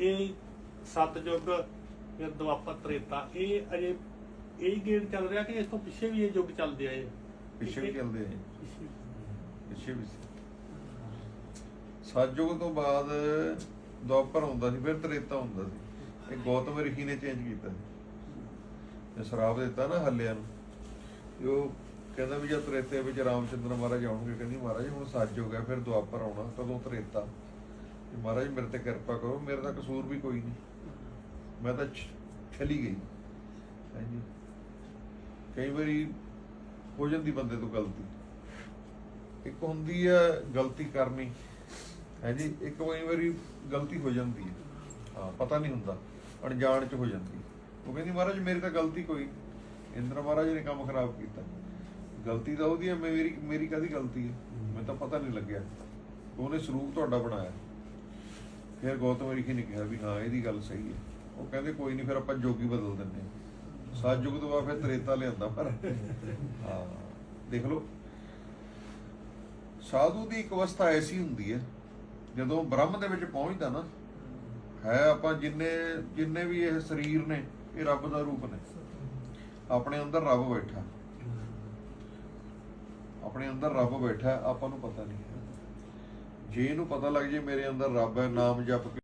ਇਹ ਸਤਜੁਗ ਫਿਰ ਦੁਆਪਰ ਤ੍ਰੇਤਾ ਇਹ ਅਜੇ ਇਹ ਗੇੜ ਚੱਲ ਰਿਹਾ ਕਿ ਇਸ ਤੋਂ ਪਿੱਛੇ ਵੀ ਇਹ ਯੁੱਗ ਚੱਲਦੇ ਆਏ? ਪਿੱਛੇ ਵੀ ਚੱਲਦੇ ਆ ਜੀ, ਪਿੱਛੇ ਵੀ। ਸਤਜੁਗ ਤੋਂ ਬਾਅਦ ਦੁਆਪਰ ਹੁੰਦਾ ਸੀ ਫਿਰ ਤ੍ਰੇਤਾ ਹੁੰਦਾ ਸੀ। ਇਹ ਗੌਤਮ ਰਿਸ਼ੀ ਨੇ ਚੇਂਜ ਕੀਤਾ ਤੇ ਸ਼ਰਾਪ ਦਿੱਤਾ ਨਾ ਹੱਲਿਆਂ ਨੂੰ। ਉਹ ਕਹਿੰਦਾ ਵੀ ਜਦ ਤ੍ਰੇਤੇ ਵਿੱਚ ਰਾਮਚੰਦਰ ਮਹਾਰਾਜ ਆਉਣਗੇ ਕਹਿੰਦੀ ਮਹਾਰਾਜ ਹੁਣ ਸਤਜੁਗ ਹੈ ਫਿਰ ਦੁਆਪਰ ਆਉਣਾ ਕਦੋਂ ਤ੍ਰੇਤਾ। ਤੇ ਮਹਾਰਾਜ ਮੇਰੇ ਤੇ ਕਿਰਪਾ ਕਰੋ ਮੇਰੇ ਦਾ ਕਸੂਰ ਵੀ ਕੋਈ ਨਹੀਂ। ਮੈਂ ਤਾਂ ਛ- ਚਲੀ ਗਈ। ਹਾਂਜੀ ਕਈ ਵਾਰੀ ਹੋ ਜਾਂਦੀ ਬੰਦੇ ਤੋਂ ਗਲਤੀ। ਇੱਕ ਹੁੰਦੀ ਹੈ ਗਲਤੀ ਕਰਨੀ। ਹੈ ਜੀ ਇੱਕ ਕਈ ਵਾਰੀ ਗਲਤੀ ਹੋ ਜਾਂਦੀ ਹੈ ਹਾਂ ਪਤਾ ਨਹੀਂ ਹੁੰਦਾ। ਅਣਜਾਣ ਚ ਹੋ ਜਾਂਦੀ। ਉਹ ਕਹਿੰਦੀ ਮਹਾਰਾਜ ਮੇਰੀ ਤਾਂ ਗਲਤੀ ਕੋਈ। ਇੰਦਰ ਮਹਾਰਾਜ ਨੇ ਕੰਮ ਖਰਾਬ ਕੀਤਾ। ਗਲਤੀ ਤਾਂ ਉਹਦੀ ਹੈ ਮੇਰੀ ਮੇਰੀ ਕਾਦੀ ਗਲਤੀ ਹੈ। ਮੈਨੂੰ ਤਾਂ ਪਤਾ ਨਹੀਂ ਲੱਗਿਆ। ਉਹਨੇ ਸਰੂਪ ਤੁਹਾਡਾ ਬਣਾਇਆ। ਫਿਰ ਗੌਤਮ ਰਿਸ਼ੀ ਨੇ ਕਿਹਾ ਵੀ ਹਾਂ, ਇਹਦੀ ਗੱਲ ਸਹੀ ਹੈ। ਉਹ ਕਹਿੰਦੇ ਕੋਈ ਨਹੀਂ ਫਿਰ ਆਪਾਂ ਜੋਗੀ ਬਦਲ ਦਿੰਦੇ ਸਤਜੁਗ ਤੋਂ ਬਾਅਦ ਫਿਰ ਤ੍ਰੇਤਾ ਲਿਆਂਦਾ ਪਰ। ਹਾਂ, ਦੇਖ ਲਓ। ਸਾਧੂ ਦੀ ਇੱਕ ਅਵਸਥਾ ਐਸੀ ਹੁੰਦੀ ਹੈ, ਜਦੋਂ ਬ੍ਰਹਮ ਦੇ ਵਿੱਚ ਪਹੁੰਚਦਾ ਨਾ, ਹੈ ਆਪਾਂ ਜਿੰਨੇ ਜਿੰਨੇ ਵੀ ਇਹ ਸਰੀਰ ਨੇ, ਇਹ ਰੱਬ ਦਾ ਰੂਪ ਨੇ, ਆਪਣੇ ਅੰਦਰ ਰੱਬ ਬੈਠਾ। ਆਪਣੇ ਅੰਦਰ ਰੱਬ ਬੈਠਾ, ਆਪਾਂ ਨੂੰ ਪਤਾ ਨਹੀਂ ਹੈ। ਜੇ ਇਹਨੂੰ ਪਤਾ ਲੱਗ ਜੇ ਮੇਰੇ ਅੰਦਰ ਰੱਬ ਹੈ ਨਾਮ ਜਪ